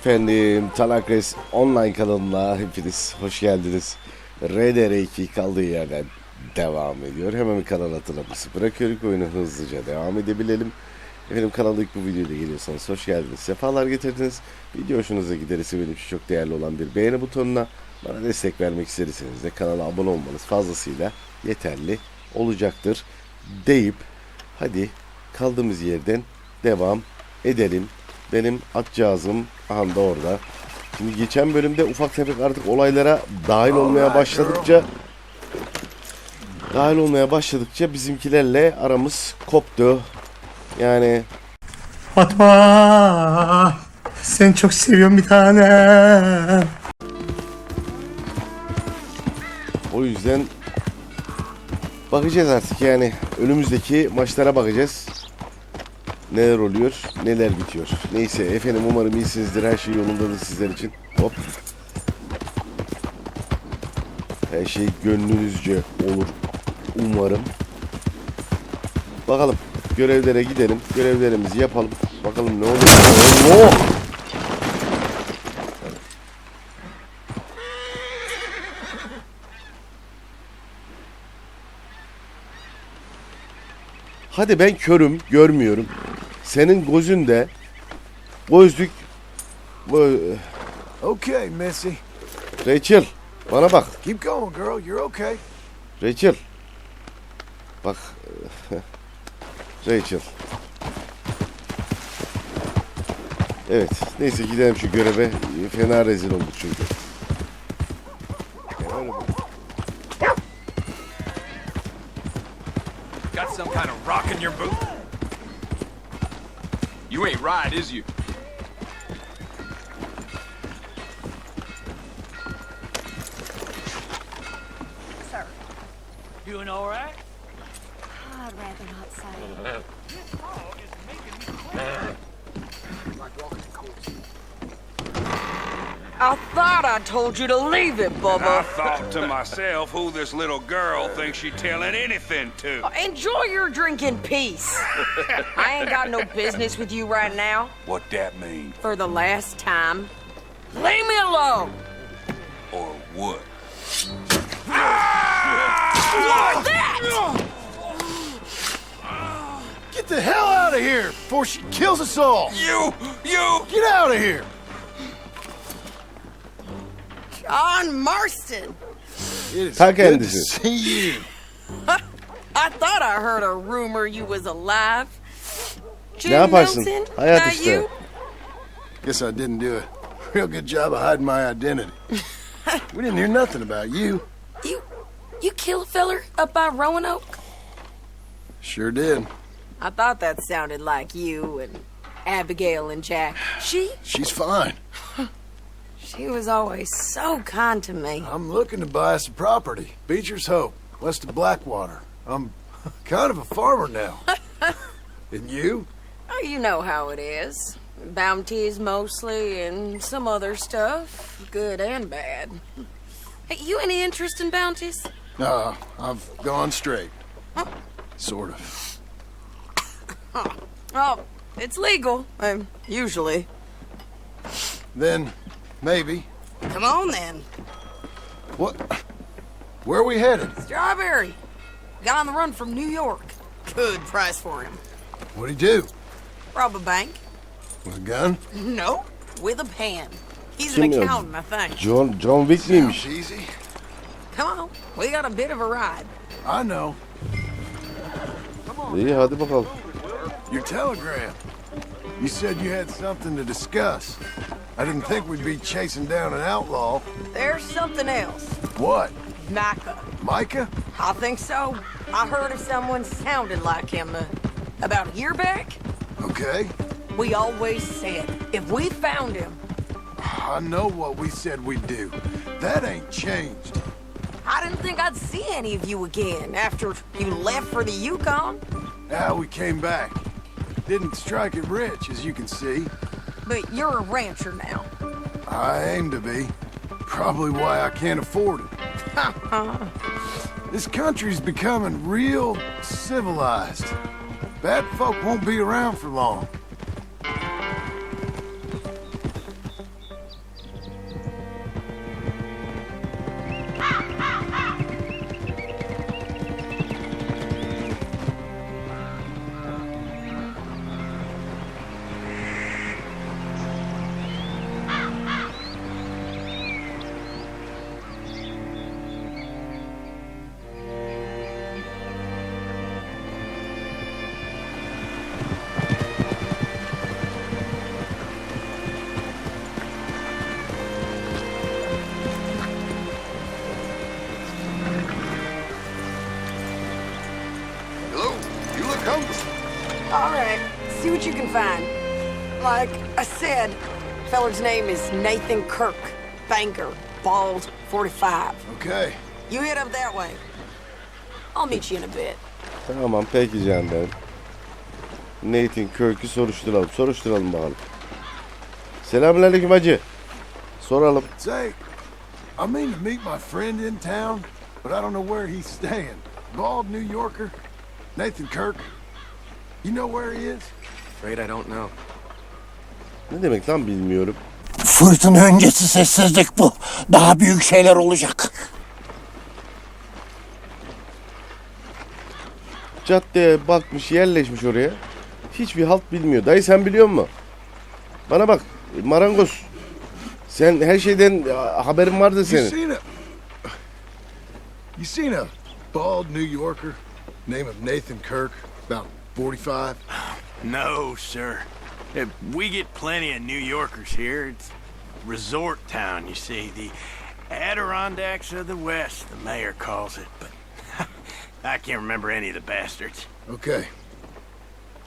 Efendim Talakres online kanalına hepiniz hoş geldiniz. RDR2 kaldığı yerden devam ediyor. Hemen bir kanal hatırlaması bırakıyorum ki oyunu hızlıca devam edebilelim. Efendim kanalda ilk bu videoda geliyorsanız hoş geldiniz. Sefalar getirdiniz. Video hoşunuza giderse benim için çok değerli olan bir beğeni butonuna bana destek vermek isterseniz de kanala abone olmanız fazlasıyla yeterli olacaktır deyip hadi kaldığımız yerden devam edelim. Benim atcağızım aha da orada. Şimdi geçen bölümde ufak tefek artık olaylara dahil olmaya başladıkça dahil olmaya başladıkça bizimkilerle aramız koptu. Yani Fatma seni çok seviyorum bir tane. o yüzden bakacağız artık yani önümüzdeki maçlara bakacağız. Neler oluyor, neler bitiyor. Neyse efendim umarım iyisinizdir. Her şey yolundadır sizler için. Hop. Her şey gönlünüzce olur. Umarım. Bakalım. Görevlere gidelim. Görevlerimizi yapalım. Bakalım ne olur. Allah! Hadi ben körüm, görmüyorum. Senin gözünde gözlük bu Okay, Missy. Rachel bana bak. Keep going, girl. You're okay. Rachel. Bak. Rachel. Evet. Neyse gidelim şu göreve. Fena rezil olduk çünkü. Got some kind of rock in your boot? You ain't right, is you? Sir, you Doing all right? I'd rather not say. I thought I told you to leave it, Bubba. I thought to myself who this little girl thinks she telling anything to. Uh, enjoy your drink in peace. I ain't got no business with you right now. What that mean? For the last time. Leave me alone. Or what? Get the hell out of here before she kills us all. You! You! Get out of here. John Marston. It is Ta good to see you. I thought I heard a rumor you was alive. Jim Ne yaparsın? Nelson? Hayat That işte. you? Guess I didn't do a real good job of hiding my identity. we didn't hear nothing about you. You, you killed a feller up by Roanoke? Sure did. I thought that sounded like you and Abigail and Jack. She, She's fine. she was always so kind to me. I'm looking to buy some property. Beecher's Hope, west of Blackwater. I'm kind of a farmer now. and you? Oh, you know how it is. Bounties mostly, and some other stuff, good and bad. Hey, you any interest in bounties? Uh, I've gone straight. Sort of. Oh, it's legal, um, usually. Then, maybe. Come on then. What? Where are we headed? Strawberry. Got on the run from New York. Good price for him. What'd he do? Rob a bank? With a gun? No, with a pen. He's Kim an ya? accountant, I think. John John Wick miymiş? Sounds easy. Come on, we got a bit of a ride. I know. İyi hadi bakalım. Your telegram. You said you had something to discuss. I didn't think we'd be chasing down an outlaw. There's something else. What? Micah. Micah? I think so. I heard of someone sounded like him uh, about a year back. Okay. We always said if we found him, I know what we said we'd do. That ain't changed. I didn't think I'd see any of you again after you left for the Yukon. Now we came back. Didn't strike it rich, as you can see. But you're a rancher now. I aim to be. Probably why I can't afford it. This country's becoming real civilized. Bad folk won't be around for long. See what you can find. Like I said, feller's name is Nathan Kirk. Banker, bald, 45. Okay. You head up that way. I'll meet you in a bit. Tamam peki canım. Nathan Kirk'ü soruşturalım. Soruşturalım bakalım. Selamünaleyküm hacı. Soralım. Say, I mean to meet my friend in town, but I don't know where he's staying. Bald New Yorker, Nathan Kirk. You know where he is? Afraid I don't know. Ne demek lan bilmiyorum. Fırtına öncesi sessizlik bu. Daha büyük şeyler olacak. Caddeye bakmış yerleşmiş oraya. Hiçbir halt bilmiyor. Dayı sen biliyor musun? Bana bak marangoz. Sen her şeyden a, haberin vardı You senin. seen a... You seen a bald New Yorker, name of Nathan Kirk, about 45? No, sir. We get plenty of New Yorkers here. It's resort town, you see. The Adirondacks of the West, the mayor calls it. But I can't remember any of the bastards. Okay.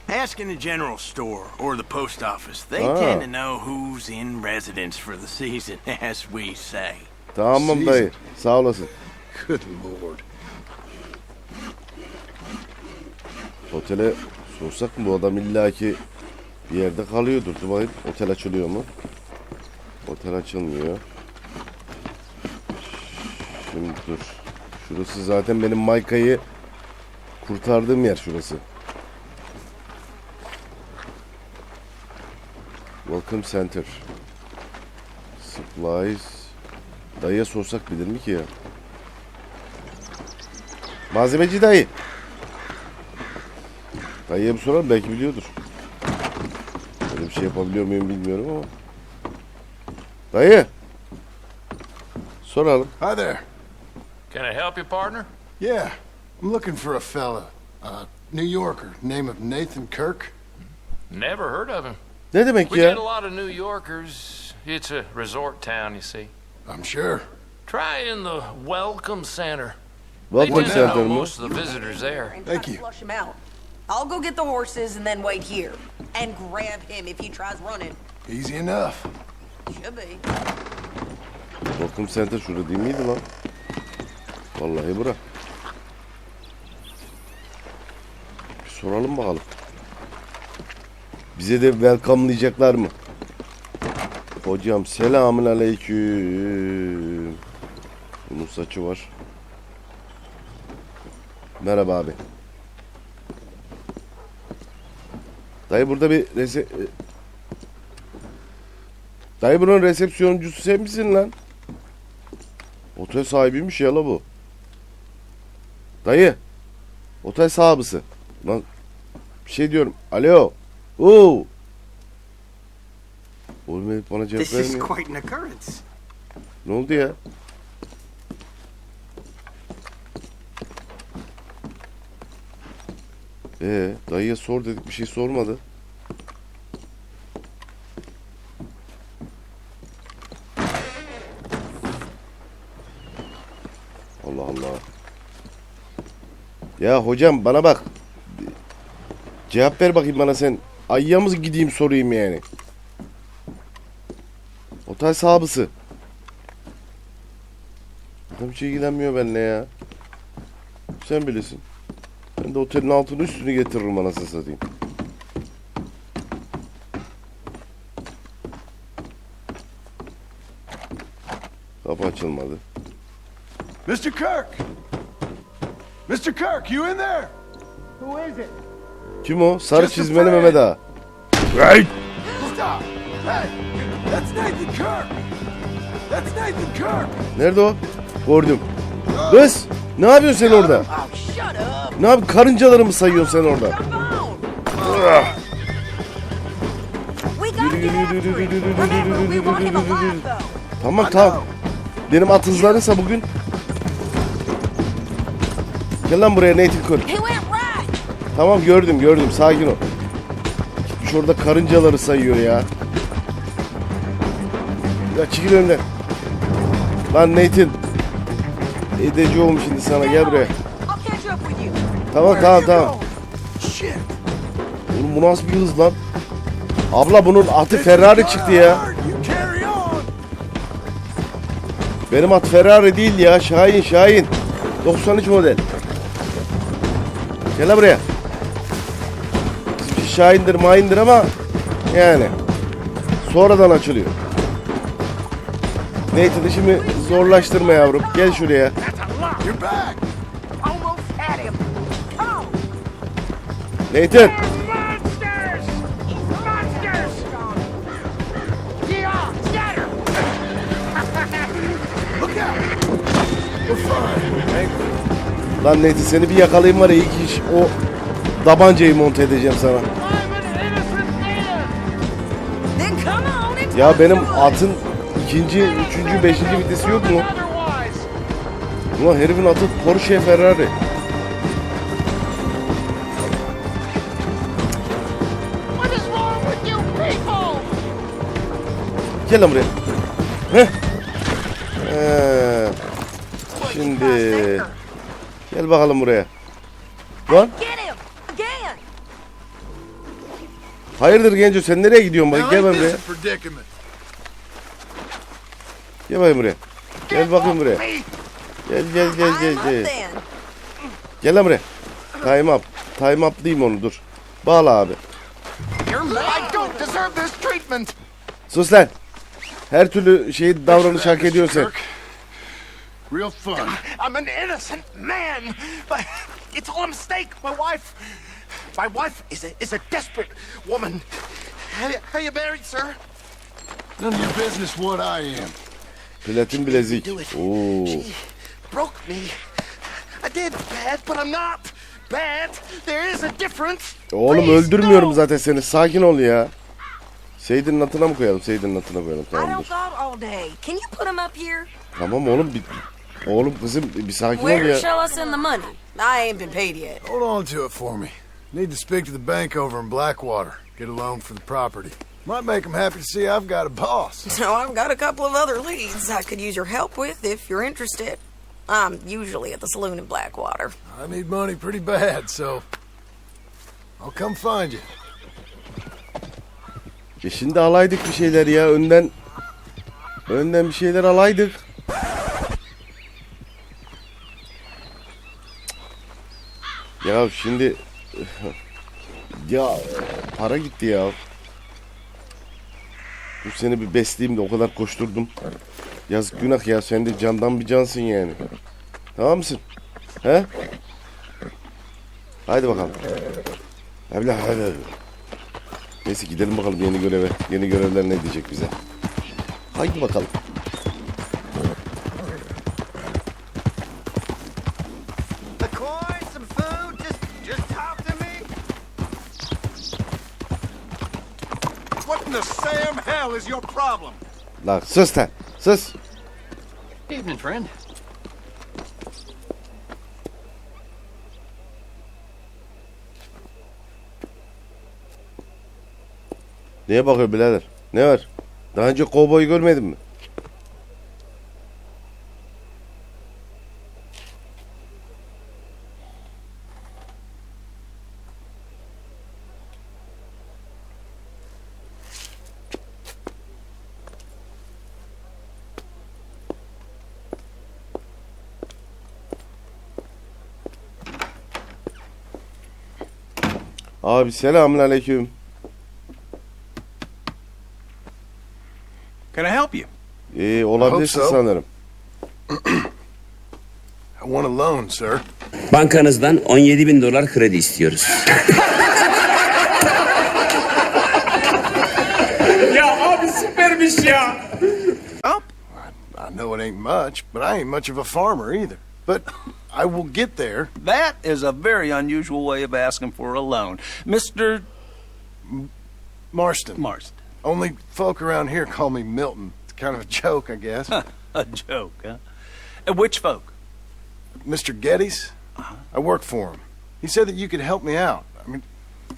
Ask in the general store or the post office. They Ah. tend to know who's in residence for the season, as we say. Tamam dayı. Sağ olasın. Good lord. Otele sorsak mı bu adam illaki bir yerde kalıyordur. Dur bakayım otel açılıyor mu? Otel açılmıyor. Şimdi dur. Şurası zaten benim Mayka'yı kurtardığım yer şurası. Welcome Center. Supplies. Dayıya sorsak bilir mi ki ya? Malzemeci dayı. Dayıya bir soralım belki biliyordur. Böyle bir şey yapabiliyor muyum bilmiyorum ama. Dayı. Soralım. Hi there. Can I help you, partner? Yeah, I'm looking for a fella. Uh, New Yorker, name of Nathan Kirk. Never heard of him. Ne demek We get a lot of New Yorkers. It's a resort town, you see. I'm sure. Try in the Welcome Center. Welcome tend Center most of the visitors there. And Thank try you. I'll go get the horses and then wait here. And grab him if he tries running. Easy enough. Should be. Welcome Center şurada değil miydi lan? Vallahi bura. Bir soralım bakalım. Bize de welcome'layacaklar mı? Hocam selamün aleyküm. Bunun saçı var. Merhaba abi. Dayı burada bir rese... Dayı bunun resepsiyoncusu sen misin lan? Otel sahibiymiş ya la bu. Dayı. Otel sahibisi. Lan bir şey diyorum. Alo. Oo. Oğlum bana cevap This is vermiyor. quite an occurrence. Ne oldu ya? Ee, dayıya sor dedik bir şey sormadı. Allah Allah. Ya hocam bana bak. Cevap ver bakayım bana sen. Ayıya mı gideyim sorayım yani. Otel sahibisi. Adam hiç ilgilenmiyor benimle ya. Sen bilirsin. Ben de otelin altını üstünü getiririm anasını satayım. Kapı açılmadı. Mr. Kirk! Mr. Kirk, you in there? Kim o? Sarı Just çizmeli. Mehmet Ağa. Stop! Hey! That's Nathan Kirk! That's Nathan Kirk! Nerede o? Gördüm. Kız! Ne yapıyorsun sen orada? Ne yap? Karıncaları mı sayıyorsun sen orada? Tamam tamam. Benim at hızlanırsa bugün. Gel lan buraya went right! Tamam gördüm gördüm sakin ol. Gitmiş orada karıncaları sayıyor ya. Ya çekil önümden. Lan Nathan. Edeci oğlum şimdi sana gel buraya. Tamam tamam tamam. Oğlum bu nasıl bir hız lan? Abla bunun atı Ferrari çıktı ya. Benim at Ferrari değil ya. Şahin Şahin. 93 model. Gel buraya. Bizimki Şahin'dir mayindir ama yani sonradan açılıyor. Nathan işimi zorlaştırma yavrum. Gel şuraya. We? Lan Nathan seni bir yakalayayım var ya ilk iş o tabancayı monte edeceğim sana. Ya benim atın ikinci, üçüncü, beşinci vitesi yok mu? Ulan herifin atı Porsche Ferrari. Gel lan buraya. Heh. Ee, şimdi gel bakalım buraya. Lan hayırdır genco sen nereye gidiyorsun bak gel bakayım buraya. Gel bakayım buraya. Gel bakayım buraya. Gel gel gel gel gel. Gel lan buraya. Time up. Time up diyeyim onu dur. Bağla abi. Sus lan. Her türlü şey davranış hak. Kirk. Real fun. I'm an innocent man. But it's all a mistake. My wife, my wife is a is a desperate woman. Are you, are you married, sir? None of your business what I am. Platin bilezik. Oo. She broke me. I did bad, but I'm not bad. There is a difference. Oğlum Please, öldürmüyorum no. zaten seni. Sakin ol ya. Seydir'in atına mı koyalım? Seydir'in atına koyalım. I don't Tamamdır. all day. Can you put him up here? Tamam oğlum bir oğlum kızım bir sakin ol Where ya. shall I send the money? I ain't been paid yet. Hold on to it for me. Need to speak to the bank over in Blackwater. Get a loan for the property. Might make them happy to see I've got a boss. So I've got a couple of other leads I could use your help with if you're interested. I'm usually at the saloon in Blackwater. I need money pretty bad, so I'll come find you. Ya şimdi alaydık bir şeyler ya önden önden bir şeyler alaydık. Ya şimdi ya para gitti ya. Bu seni bir besleyeyim de o kadar koşturdum. Yazık günah ya sen de candan bir cansın yani. Tamam mısın? He? Haydi bakalım. Hadi hadi. Neyse gidelim bakalım yeni göreve. Yeni görevler ne diyecek bize. Haydi bakalım. Sam hell is your problem? Lan sus lan. Sus. Evening, friend. Neye bakıyor birader? Ne var? Daha önce kovboy görmedin mi? Abi selamun olabilirsin so. sanırım. I want a loan, sir. Bankanızdan 17 bin dolar kredi istiyoruz. ya abi süpermiş ya. I know it ain't much, but I ain't much of a farmer either. But I will get there. That is a very unusual way of asking for a loan. Mr. Marston. Marston. Only folk around here call me Milton. It's kind of a joke, I guess. A joke, huh? Uh, which folk? Mr. Geddes, I work for him. He said that you could help me out. I mean,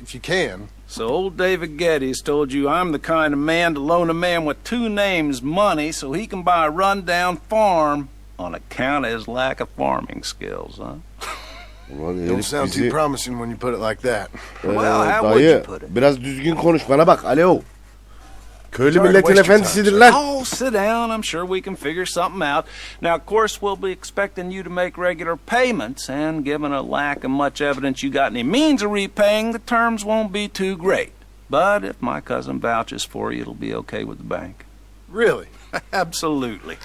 if you can. So old David Geddes told you I'm the kind of man to loan a man with two names money so he can buy a rundown farm on account of his lack of farming skills, huh? Ulan Don't sound too promising when you put it like that. Ee, Well, how would dayı you put it? biraz düzgün konuş bana bak alo. Köylü Sorry to milletin waste your efendisidir time, lan. Oh, sit down. I'm sure we can figure something out. Now, of course, we'll be expecting you to make regular payments, and given a lack of much evidence you got any means of repaying, the terms won't be too great. But if my cousin vouches for you, it'll be okay with the bank. Really? Absolutely.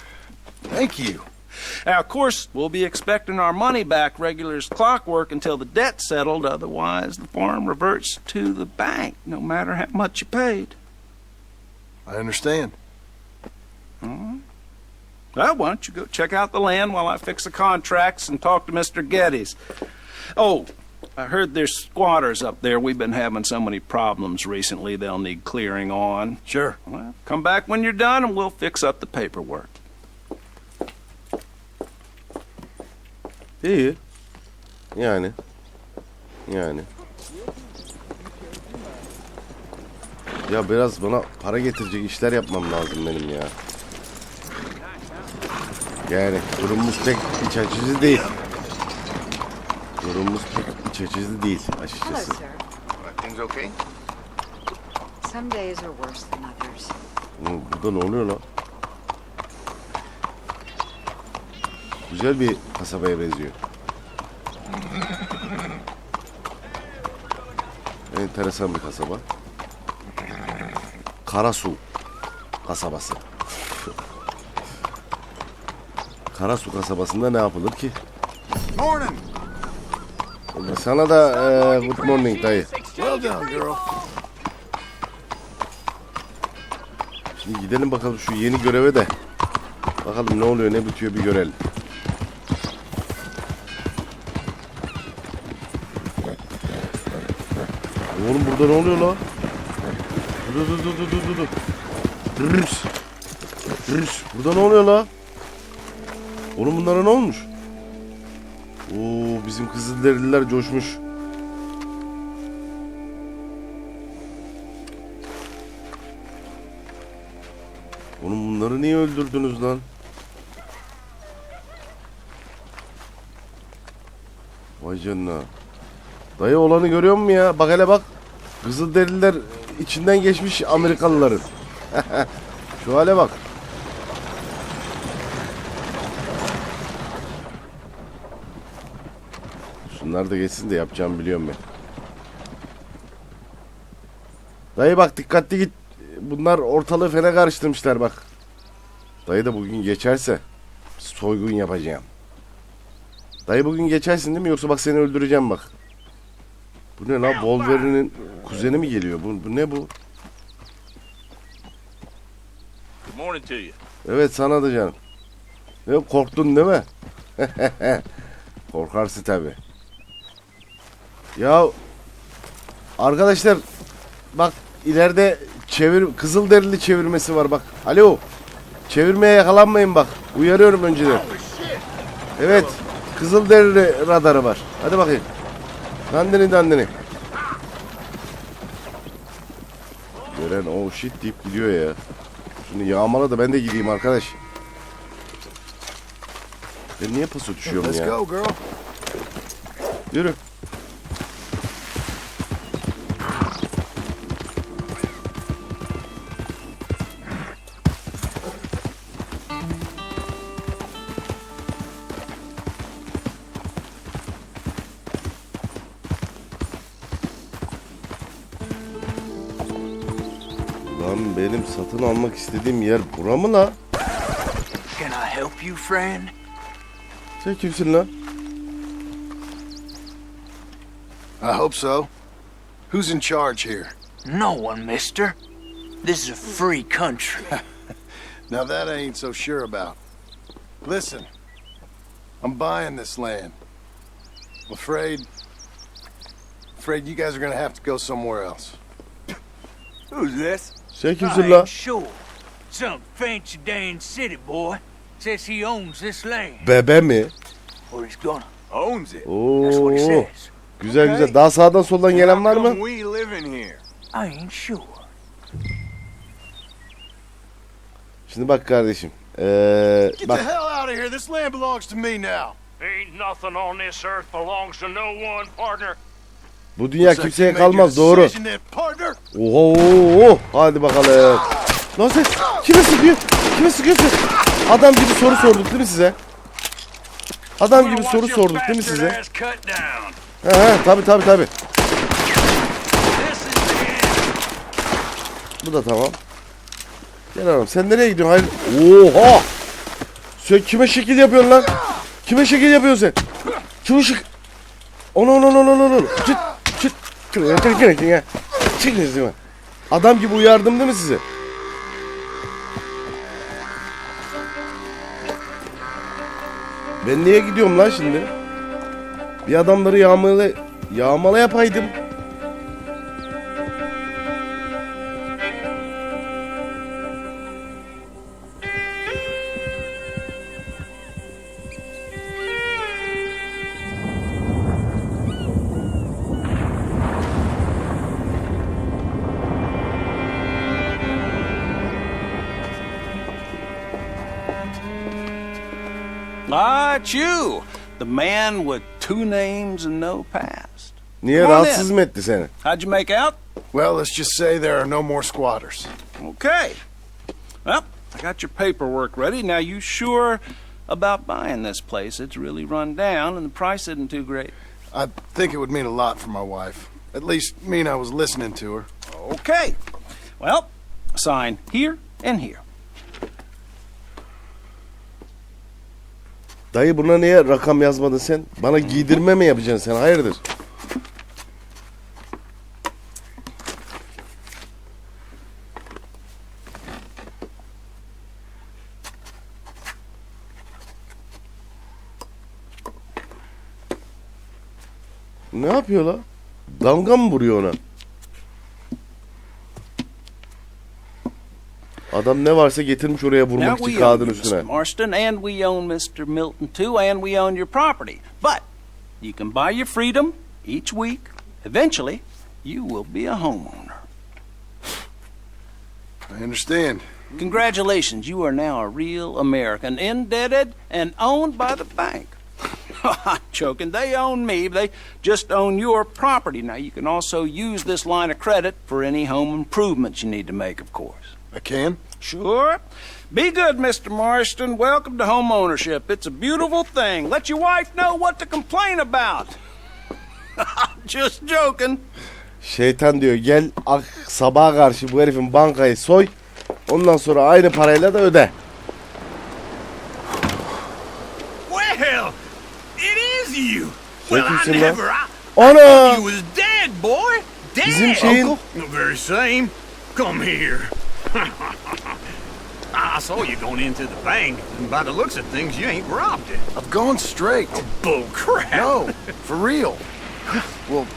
Thank you. Now, of course, we'll be expecting our money back regular as clockwork until the debt's settled. Otherwise, the farm reverts to the bank, no matter how much you paid. I understand. Mm-hmm. Well, why don't you go check out the land while I fix the contracts and talk to Mr. Geddes? Oh, I heard there's squatters up there. We've been having so many problems recently, they'll need clearing on. Sure. Well, come back when you're done and we'll fix up the paperwork. İyi. Yani. Yani. Ya biraz bana para getirecek işler yapmam lazım benim ya. Yani durumumuz pek iç açıcı değil. Durumumuz pek iç açıcı değil açıkçası. Things okay? Some days are worse than others. Oğlum Burada ne oluyor lan? Güzel bir kasabaya benziyor. Enteresan bir kasaba. Karasu kasabası. Karasu kasabasında ne yapılır ki? Morning. Sana da eee, good morning dayı. Well done, girl. Şimdi gidelim bakalım şu yeni göreve de. Bakalım ne oluyor ne bitiyor bir görelim. Oğlum burada ne oluyor la? Dur dur dur dur dur dur dur. Rırs. Burada ne oluyor la? Oğlum bunlara ne olmuş? Oo bizim Kızılderililer coşmuş. Oğlum bunları niye öldürdünüz lan? Vay canına. Dayı olanı görüyor musun ya? Bak hele bak. Kızılderililer içinden geçmiş Amerikalıların. Şu hale bak. Şunlar da geçsin de yapacağımı biliyorum ben. Dayı bak dikkatli git. Bunlar ortalığı fena karıştırmışlar bak. Dayı da bugün geçerse soygun yapacağım. Dayı bugün geçersin değil mi yoksa bak seni öldüreceğim bak. Bu ne lan Wolverine'in kuzeni mi geliyor? Bu, bu ne bu? Good morning to you. Evet sana da canım. Ne korktun değil mi? Korkarsın tabi. Ya arkadaşlar bak ileride çevir Kızılderili çevirmesi var bak. Alo. Çevirmeye yakalanmayın bak. Uyarıyorum önceden. Evet. Kızılderili radarı var. Hadi bakayım. Dandini dandini. Gören o shit deyip gidiyor ya. Şunu yağmala da ben de gideyim arkadaş. Ben niye paso düşüyorum Let's ya? go, girl. Yürü. Lan benim satın almak istediğim yer bura mı la? Can I help you, friend? Sen kimsin lan? I hope so. Who's in charge here? No one, mister. This is a free country. Now that I ain't so sure about. Listen, I'm buying this land. I'm afraid, afraid you guys are gonna have to go somewhere else. Who's this? Sen kimsin la? Some fancy Dan city boy says he owns this land. Bebe mi? Or he's gonna. Owns it. Oo. Güzel güzel. Daha sağdan soldan gelen var mı? we living here? I ain't sure. Şimdi bak kardeşim. Ee, Get bak the hell out of here. This land belongs to me now. Ain't nothing on this earth belongs to no one, partner. Bu dünya kimseye kalmaz doğru. Oho, oho. Hadi bakalım. Lan sen kime sıkıyor? Kime sıkıyorsun? Adam gibi soru sorduk değil mi size? Adam gibi soru sorduk değil mi size? He he tabi tabi tabi. Bu da tamam. Gel oğlum sen nereye gidiyorsun? Hayır. Oha! Sen kime şekil yapıyorsun lan? Kime şekil yapıyorsun sen? Şekil... Onu onu onu onu onu. Çıt çıt. Çıt çıt çıt çıt. Çık çıt. Adam gibi uyardım değil mi size? Ben niye gidiyorum lan şimdi? Bir adamları yağmala yağmala yapaydım. You. The man with two names and no past. Niye Come on rahatsız in. mı etti seni? How'd you make out? Well, let's just say there are no more squatters. Okay. Well, I got your paperwork ready. Now, you sure about buying this place? It's really run down, and the price isn't too great. I think it would mean a lot for my wife. At least mean I was listening to her. Okay. Well, sign here and here. Dayı buna niye rakam yazmadın sen? Bana giydirme mi yapacaksın sen? Hayırdır? Ne yapıyor la? Damga mı vuruyor ona? Adam ne varsa getirmiş oraya Now, vurmak için we own kağıdın you, Mr. Marston, and we own Mr. Milton, too, and we own your property. But you can buy your freedom each week. Eventually, you will be a homeowner. I understand. Congratulations, you are now a real American, indebted and owned by the bank. I'm joking. They own me. They just own your property. Now, you can also use this line of credit for any home improvements you need to make, of course. I can? Sure. Be good, Mr. Marston. Welcome to home ownership. It's a beautiful thing. Let your wife know what to complain about. just joking. Şeytan diyor gel ak sabaha karşı bu herifin bankayı soy. Ondan sonra aynı parayla da öde. Well, it is you. Well, I never. I, Ana! you was dead, boy. Dead. Bizim şeyin The very same. Come here. I saw you going into the bank, and by the looks of things, you ain't robbed it. I've gone straight. Oh, bull crap. No, for real. Well,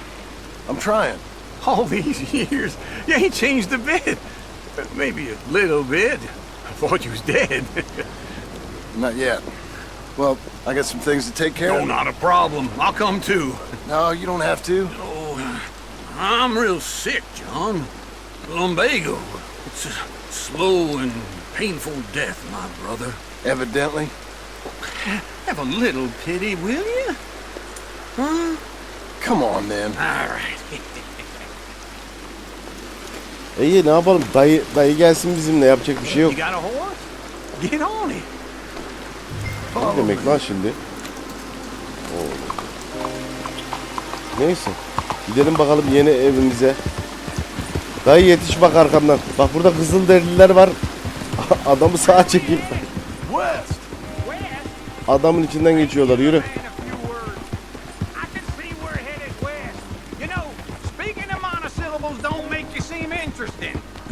I'm trying. All these years, you ain't changed a bit. Maybe a little bit. I thought you was dead. Not yet. Well, I got some things to take care no, of. not a problem. I'll come too. No, you don't have to. Oh, I'm real sick, John. Lumbago. It's a slow and painful death, my brother. Evidently. Have a little pity, will you? Huh? Come on, then. All right. İyi ne yapalım dayı dayı gelsin bizimle yapacak bir şey yok. Get on it. Ne demek lan şimdi? Oo. Neyse. Gidelim bakalım yeni evimize. Dayı yetiş bak arkamdan. Bak burada kızıl derililer var. Adamı sağa çekeyim. Adamın içinden geçiyorlar yürü.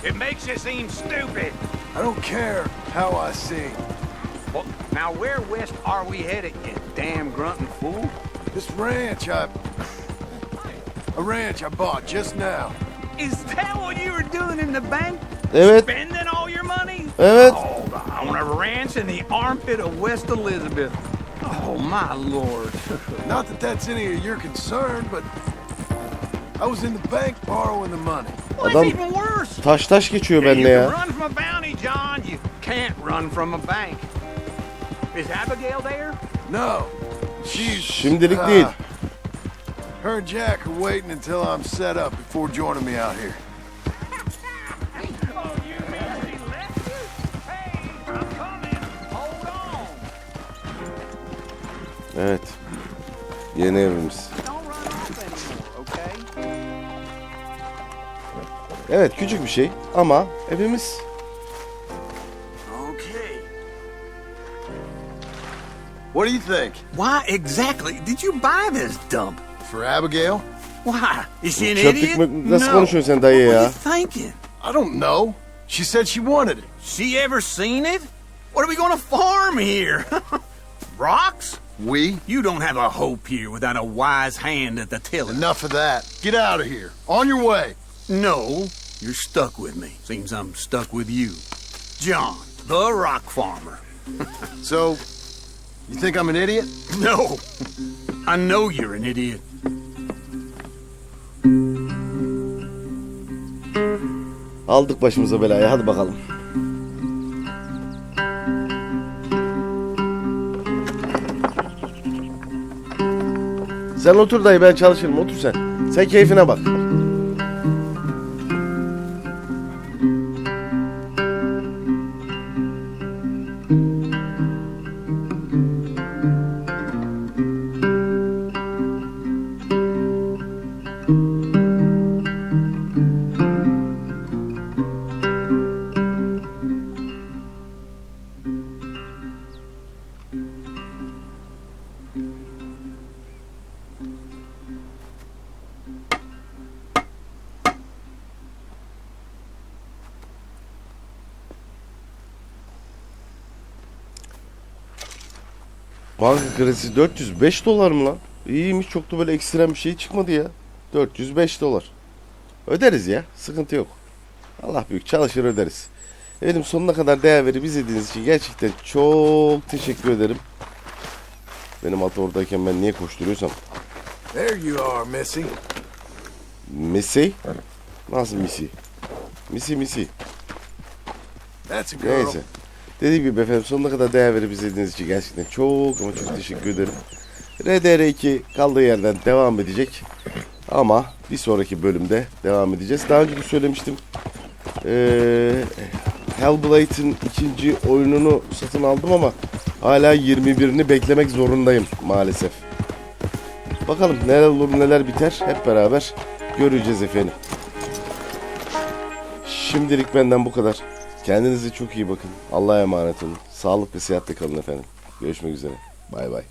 It makes you seem stupid. I don't care how I sing. Well, now where west are we headed, you damn grunting fool? This ranch I... A ranch I bought just now. Is that what you were doing in the bank? Evet. Spending all your money? Evet. Oh, on a ranch in the armpit of West Elizabeth. Oh, my lord. Not that that's any of your concern, but... I was in the bank borrowing the money. Adam- it's even worse. Taş taş geçiyor benimle you ya. can run from a bounty, John. You can't run from a bank. Is Abigail there? No, Şimdilik Ah. değil. Her and Jack are waiting until I'm set up before joining me out here. Oh, you mean she left you? Hey, I'm coming. Hold on. Evet. Yeni evimiz. Don't run off anymore, okay? Evet küçük bir şey ama evimiz. Okay. What do you think? Why exactly did you buy this dump? For Abigail? Why? Is she an Çöplük idiot? mü? Nasıl no. konuşuyorsun sen dayı What ya? were you thinking? I don't know. She said she wanted it. She ever seen it? What are we gonna farm here? Rocks? We? You don't have a hope here without a wise hand at the tiller. Enough of that. Get out of here. On your way. No, you're stuck with me. Seems I'm stuck with you. John, the rock farmer. So, you think I'm an idiot? No, I know you're an idiot. Aldık başımıza belayı hadi bakalım. Sen otur dayı ben çalışırım otur sen. Sen keyfine bak. Kredisi 405 dolar mı lan? İyiymiş çok da böyle ekstrem bir şey çıkmadı ya. 405 dolar. Öderiz ya sıkıntı yok. Allah büyük çalışır öderiz. Efendim sonuna kadar değer verip izlediğiniz için gerçekten çok teşekkür ederim. Benim at oradayken ben niye koşturuyorsam. There you are, Missy. Missy? Nasıl Missy? Missy Missy. That's a girl. Neyse. Dediğim gibi efendim sonuna kadar değer verip izlediğiniz için gerçekten çok ama çok teşekkür ederim. RDR2 kaldığı yerden devam edecek. Ama bir sonraki bölümde devam edeceğiz. Daha önce de söylemiştim. Ee, Hellblade'in ikinci oyununu satın aldım ama hala 21'ini beklemek zorundayım maalesef. Bakalım neler olur neler biter hep beraber göreceğiz efendim. Şimdilik benden bu kadar. Kendinize çok iyi bakın. Allah'a emanet olun. Sağlık ve sıhhatle kalın efendim. Görüşmek üzere. Bay bay.